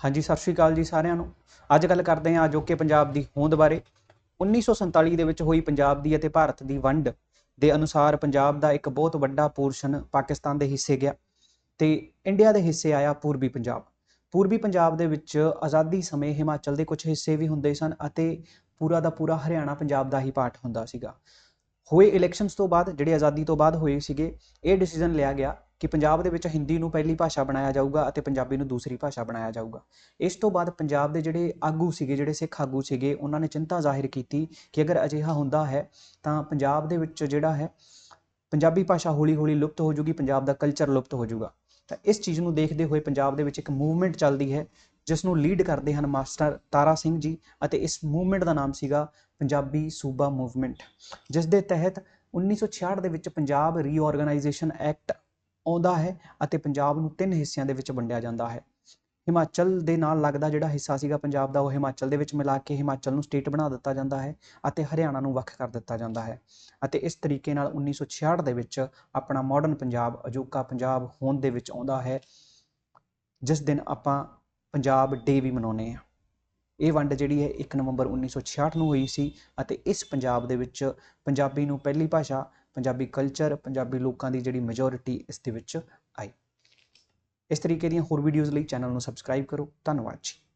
ਹਾਂਜੀ, ਸਤਿ ਸ਼੍ਰੀ ਅਕਾਲ ਜੀ ਸਾਰਿਆਂ ਨੂੰ। ਅੱਜ ਗੱਲ ਕਰਦੇ ਹਾਂ ਅਜੋਕੇ ਪੰਜਾਬ ਦੀ ਹੋਂਦ ਬਾਰੇ। 1947 ਦੇ ਵਿੱਚ ਹੋਈ ਪੰਜਾਬ ਦੀ ਅਤੇ ਭਾਰਤ ਦੀ ਵੰਡ ਦੇ ਅਨੁਸਾਰ ਪੰਜਾਬ ਦਾ ਇੱਕ ਬਹੁਤ ਵੱਡਾ ਪੋਰਸ਼ਨ ਪਾਕਿਸਤਾਨ ਦੇ ਹਿੱਸੇ ਗਿਆ ਤੇ ਇੰਡੀਆ ਦੇ ਹਿੱਸੇ ਆਇਆ ਪੂਰਬੀ ਪੰਜਾਬ। ਪੂਰਬੀ ਪੰਜਾਬ ਦੇ ਵਿੱਚ ਆਜ਼ਾਦੀ ਸਮੇਂ ਹਿਮਾਚਲ ਦੇ ਕੁਝ ਹਿੱਸੇ ਵੀ ਹੁੰਦੇ ਸਨ ਅਤੇ ਪੂਰਾ ਦਾ ਪੂਰਾ ਹਰਿਆਣਾ ਪੰਜਾਬ ਦਾ ਹੀ ਪਾਰਟ ਹੁੰਦਾ ਸੀਗਾ। ਹੋਏ ਇਲੈਕਸ਼ਨਸ ਤੋਂ ਬਾਅਦ, ਜਿਹੜੇ ਆਜ਼ਾਦੀ ਤੋਂ ਬਾਅਦ ਹੋਏ ਸੀਗੇ, ਇਹ ਡਿਸੀਜਨ ਲਿਆ ਗਿਆ ਕਿ ਪੰਜਾਬ ਦੇ ਵਿੱਚ ਹਿੰਦੀ ਨੂੰ ਪਹਿਲੀ ਭਾਸ਼ਾ ਬਣਾਇਆ ਜਾਊਗਾ ਅਤੇ ਪੰਜਾਬੀ ਨੂੰ ਦੂਸਰੀ ਭਾਸ਼ਾ ਬਣਾਇਆ ਜਾਊਗਾ। ਇਸ ਤੋਂ ਬਾਅਦ ਪੰਜਾਬ ਦੇ ਜਿਹੜੇ ਆਗੂ ਸੀਗੇ, ਜਿਹੜੇ ਸਿੱਖ ਆਗੂ ਸੀਗੇ, ਉਹਨਾਂ ਨੇ ਚਿੰਤਾ ਜ਼ਾਹਿਰ ਕੀਤੀ ਕਿ ਅਗਰ ਅਜਿਹਾ ਹੁੰਦਾ ਹੈ ਤਾਂ ਪੰਜਾਬ ਦੇ ਵਿੱਚ ਜਿਹੜਾ ਹੈ, ਪੰਜਾਬੀ ਭਾਸ਼ਾ ਹੌਲੀ-ਹੌਲੀ ਲੁਪਤ ਹੋ ਜੂਗੀ, ਪੰਜਾਬ ਦਾ ਕਲਚਰ ਲੁਪਤ ਹੋ ਜੂਗਾ। ਤਾਂ ਇਸ ਚੀਜ਼ ਨੂੰ ਦੇਖਦੇ ਹੋਏ ਪੰਜਾਬ ਦੇ ਵਿੱਚ ਇੱਕ ਮੂਵਮੈਂਟ ਚੱਲਦੀ ਹੈ, ਜਿਸ ਨੂੰ ਲੀਡ ਕਰਦੇ ਹਨ ਮਾਸਟਰ ਤਾਰਾ ਸਿੰਘ ਜੀ ਅਤੇ ਇਸ ਮੂਵਮੈਂਟ ਦਾ ਨਾਮ ਸੀਗਾ ਪੰਜਾਬੀ ਸੂਬਾ ਮੂਵਮੈਂਟ ਜਿਸ ਦੇ ਤਹਿਤ 1966 ਦੇ ਵਿੱਚ ਪੰਜਾਬ ਰੀਆਰਗੇਨਾਈਜੇਸ਼ਨ ਐਕਟ ਆਉਂਦਾ ਹੈ ਅਤੇ ਪੰਜਾਬ ਨੂੰ ਤਿੰਨ ਹਿੱਸਿਆਂ ਦੇ ਵਿੱਚ ਵੰਡਿਆ ਜਾਂਦਾ ਹੈ। ਹਿਮਾਚਲ ਦੇ ਨਾਲ ਲੱਗਦਾ ਜਿਹੜਾ ਹਿੱਸਾ ਸੀਗਾ ਪੰਜਾਬ ਦਾ, ਉਹ ਹਿਮਾਚਲ ਦੇ ਵਿੱਚ ਮਿਲਾ ਕੇ ਹਿਮਾਚਲ ਨੂੰ ਸਟੇਟ ਬਣਾ ਦਿੱਤਾ ਜਾਂਦਾ ਹੈ ਅਤੇ ਹਰਿਆਣਾ ਨੂੰ ਵੱਖ ਕਰ ਦਿੱਤਾ ਜਾਂਦਾ ਹੈ ਅਤੇ ਇਸ ਤਰੀਕੇ ਨਾਲ 1966 ਦੇ ਵਿੱਚ ਆਪਣਾ ਮਾਡਰਨ ਪੰਜਾਬ, ਅਜੋਕਾ ਪੰਜਾਬ ਹੋਂਦ ਦੇ ਵਿੱਚ ਆਉਂਦਾ ਹੈ, ਜਿਸ ਦਿਨ ਆਪਾਂ ਪੰਜਾਬ ਡੇ ਵੀ ਮਨਾਉਂਦੇ ਹਾਂ। ਇਹ ਵੰਡ ਜਿਹੜੀ ਹੈ 1 ਨਵੰਬਰ 1966 ਨੂੰ ਹੋਈ ਸੀ ਅਤੇ ਇਸ ਪੰਜਾਬ ਦੇ ਵਿੱਚ ਪੰਜਾਬੀ ਨੂੰ ਪਹਿਲੀ ਭਾਸ਼ਾ ਪੰਜਾਬੀ ਕਲਚਰ ਪੰਜਾਬੀ ਲੋਕਾਂ ਦੀ ਜਿਹੜੀ ਮੈਜੋਰਿਟੀ ਇਸ ਦੇ ਵਿੱਚ ਆਈ। ਇਸ ਤਰੀਕੇ ਦੀਆਂ ਹੋਰ ਵੀਡੀਓਜ਼ ਲਈ ਚੈਨਲ ਨੂੰ ਸਬਸਕ੍ਰਾਈਬ ਕਰੋ। ਧੰਨਵਾਦ ਜੀ।